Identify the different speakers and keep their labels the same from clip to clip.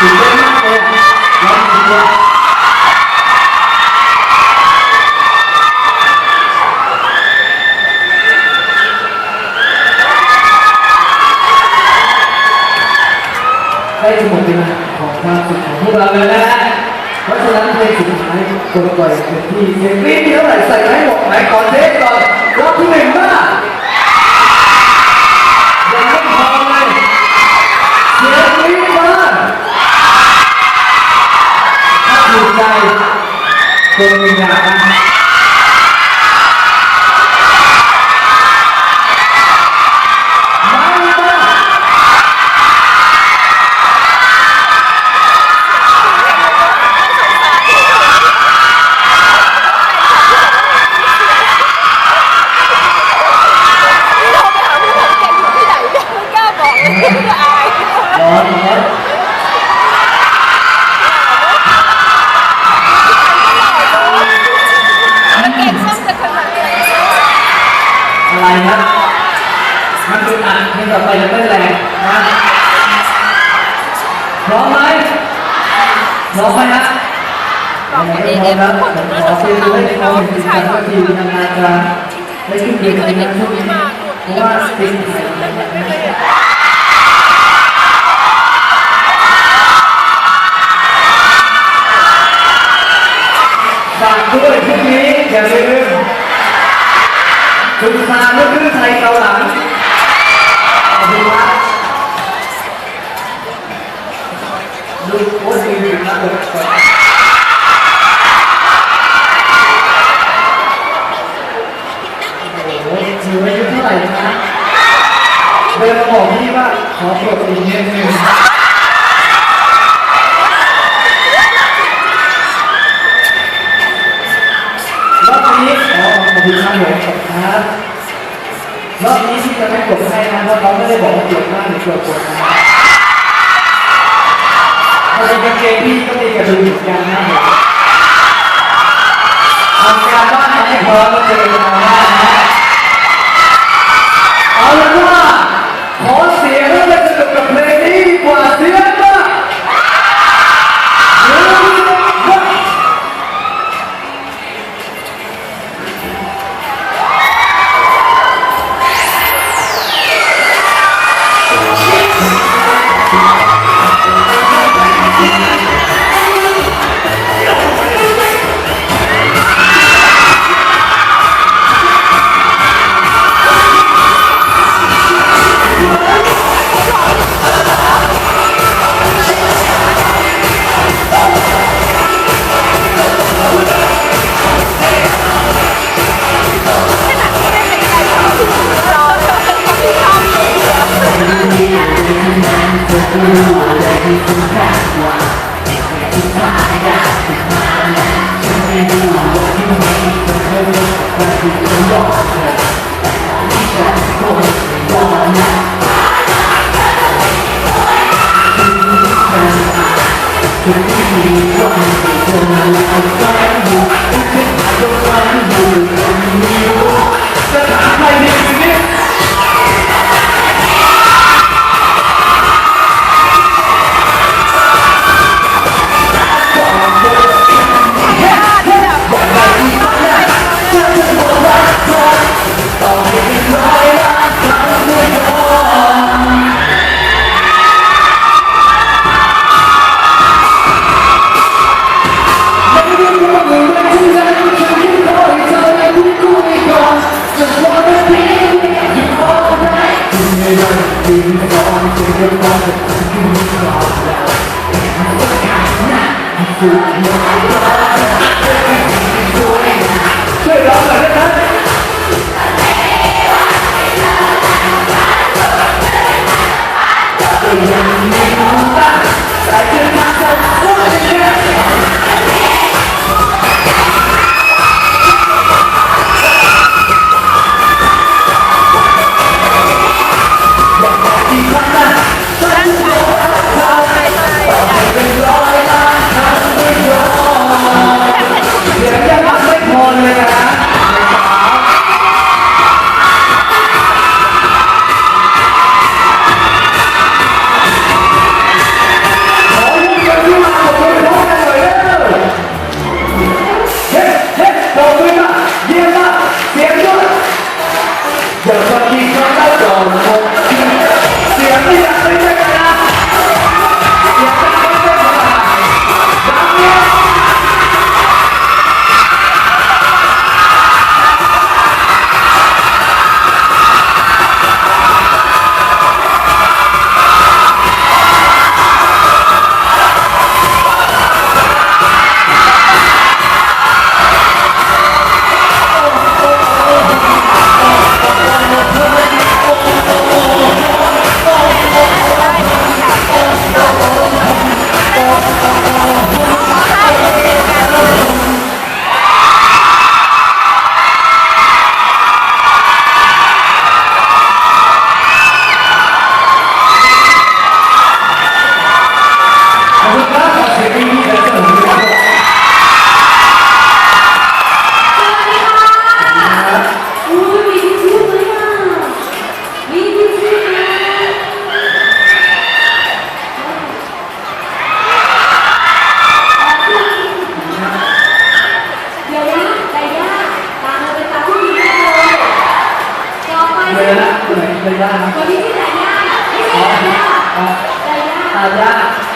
Speaker 1: ตื่นเต้นมากเลยองจริงด้วยใกล้จะหมดเวลาของความสุขของพวกเราแล้วนะฮะเพราะฉะนั้นเพลงสุดท้ายกดปล่อยเต็มที่เสียงกรี๊ดมีเท่าไหร่ใส่ไว้หมดไหนก่อนเทสก่อนรอบที่หนึ่งบ้า ใจเป็นวิญญาณ
Speaker 2: คืออั
Speaker 1: น
Speaker 2: เพ
Speaker 1: ลงต่อไปจะเต้นแรงนะพร้อมไหมพร้อมไหมนะ
Speaker 2: บอกกันเอง
Speaker 1: พร้อม
Speaker 2: เอ
Speaker 1: แล้ว
Speaker 2: ง
Speaker 1: ข
Speaker 2: ค
Speaker 1: อน
Speaker 2: ตรงนี้
Speaker 1: ข
Speaker 2: เรา
Speaker 1: อ
Speaker 2: ส
Speaker 1: เชิญให้
Speaker 2: เลย
Speaker 1: น้อง
Speaker 2: เนา
Speaker 1: เป็น
Speaker 2: ผู้
Speaker 1: ผู้
Speaker 2: ชา
Speaker 1: ชายย
Speaker 2: ก็
Speaker 1: ก็
Speaker 2: ดี
Speaker 1: ทีนานๆจะได้ขึ้นเวทีงานช่วงนี้เพราะว่าเป็นฝากด้วยพรุ่งนี้อย่าลืมคุณซาลูกครึ่งไทยเกาหลังขอบคุณครับดูโอ้ยดีนะเลยโอ้โหถืออายุเท่าไหร่นะเดินมาบอกพี่ว่าขอปลดอีกนิดนึงรอบนี้ขอขอบ คุณครับผมขอบคุณครับรอบนี้ที่จะไม่กดให้นะเพราะเขาไม่ได้บอกว่าเกี่ยวมากหรือเกี่ยวกดนะถ้าเป็นกางเกงพี่ก็มีกระดูกเหมือนกันนะทำการบ้านให้พร้อมแล้วเจอกันนะเอาเป็นว่ จะถ ยาก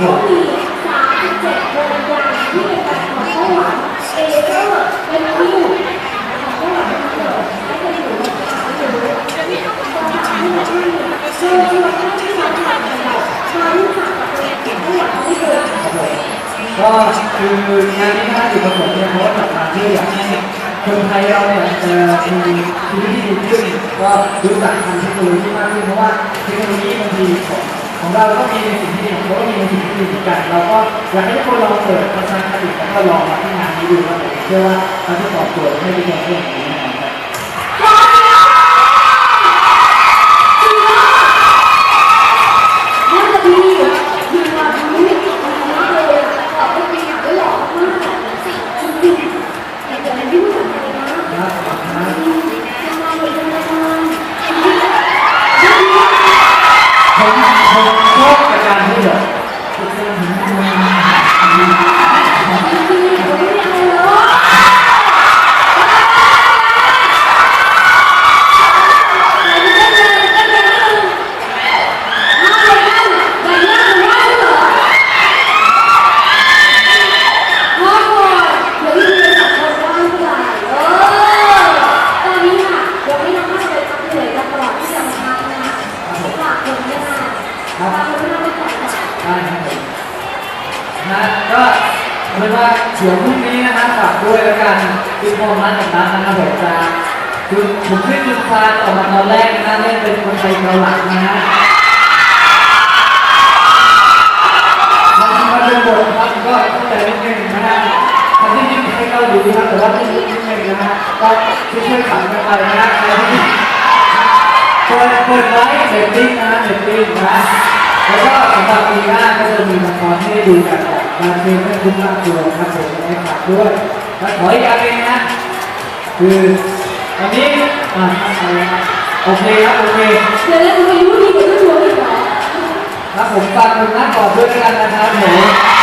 Speaker 1: มีก็มี
Speaker 2: สามสิบเจ็ดวงยางที่เป็นแฟนของไต้หวันเอเวอร์เป็นคิวของไต้หวันทั้งหมดและเป็นอยู่ในสามอยู่จะมีตอนที่เราที่เจอที่เราที่เราทำกันเรามารู้จักกับตัวเองไต้หวันไม่เคย
Speaker 1: ครับผมก็คืองานนี้นะจุดประสงค์เนี่ยเพราะว่าจากการที่อยากให้คนไทยเราเนี่ยจะมีชีวิตที่ดีขึ้นก็รู้จักทางเทคโนโลยีมากขึ้นเพราะว่าเทคโนโลยีบางทีของ ของเราก็มีในสิ่งที่ดีของเขาก็มีในสิ่งที่ดีเหมือนกันเราก็อยากให้ทุกคนลองเปิดประสบการณ์แล้วก็ลองมาที่งานนี้ดูครับผมเชื่อว่าเขาจะตอบโจทย์ให้ทุกคนได้อย่างนี้
Speaker 2: เอาเป็
Speaker 1: นว่าเดี๋ยวพรุ่งนี้นะฮะฝากด้วยแล้วกันคือพอมาจากนั้นนะครับผมจะคือผมขึ้นจุดคลานออกมาตอนแรกนะเล่นเป็นคนไทยเกาหลังนะฮะมันมันเป็นบทครับก็เข้าใจนิดนึงนะฮะทำที่ยิ่งให้เกาหลีครับแต่ว่าที่ยิ่งนิดนึงนะฮะก็ช่วยๆขันกันไปนะฮะเปิดเปิดไว้เน็ตติ้งนะเน็ตติ้งนะ แล้วก็สำหรับปีหน้าก็จะมีละครให้ได้ดูกันงานเพลงให้คุ้มค่าตัวนะครับผมให้ฝากด้วยและขออีกอย่างหนึงนะคือตอนนี้อ่าโอเคครับโอเค
Speaker 2: เดี๋ยวเราไปรู้ดีกว่าทุกคนอีกเหรอ
Speaker 1: ครับผมฝากคุณนักกอบด้วยกันนะครับผม